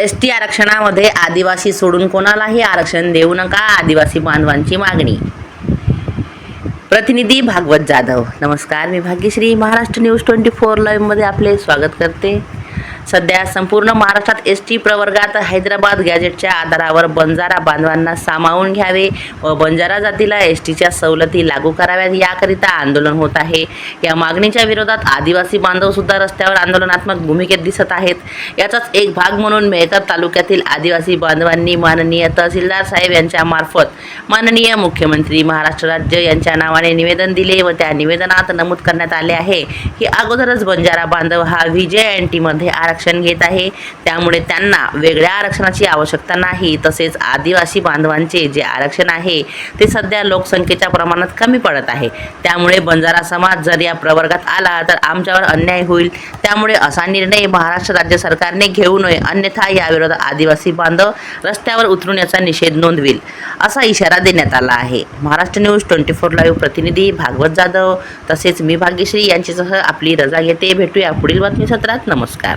S T आरक्षणामध्ये आदिवासी सोडून कोणालाही आरक्षण देऊ नका आदिवासी बांधवांची मागणी. प्रतिनिधी भागवत जाधव. नमस्कार मी Bhagyashree. Maharashtra news twenty four लाईव्हमध्ये आपले स्वागत करते. सध्या संपूर्ण महाराष्ट्रात एस टी प्रवर्गात हैदराबाद गॅजेटच्या आधारावर बंजारा बांधवांना सामावून घ्यावे व बंजारा जातीला एस टीच्या सवलती लागू कराव्यात याकरिता आंदोलन होत आहे. या मागणीच्या विरोधात आदिवासी बांधव सुद्धा रस्त्यावर आंदोलनात्मक भूमिकेत दिसत आहेत. याचाच एक भाग म्हणून मेहकर तालुक्यातील आदिवासी बांधवांनी माननीय तहसीलदार साहेब यांच्या मार्फत माननीय मुख्यमंत्री महाराष्ट्र राज्य यांच्या नावाने निवेदन दिले व त्या निवेदनात नमूद करण्यात आले आहे की अगोदरच बंजारा बांधव हा विजय एन टीमध्ये आरक्षण घेत आहे. त्यामुळे त्यांना वेगळ्या आरक्षणाची आवश्यकता नाही. तसेच आदिवासी बांधवांचे जे आरक्षण आहे ते सध्या लोकसंख्येच्या प्रमाणात कमी पडत आहे. त्यामुळे बंजारा समाज जर या प्रवर्गात आला तर आमच्यावर अन्याय होईल. त्यामुळे असा निर्णय महाराष्ट्र राज्य सरकारने घेऊ नये. अन्यथा याविरोधात आदिवासी बांधव रस्त्यावर उतरून याचा निषेध नोंदवेल. असा इशारा देण्यात आला आहे. Maharashtra news twenty four live प्रतिनिधी भागवत जाधव. तसेच मी भाग्यश्री यांच्यासह आपली रजा घेते. भेटूया पुढील बातमी सत्रात नमस्कार.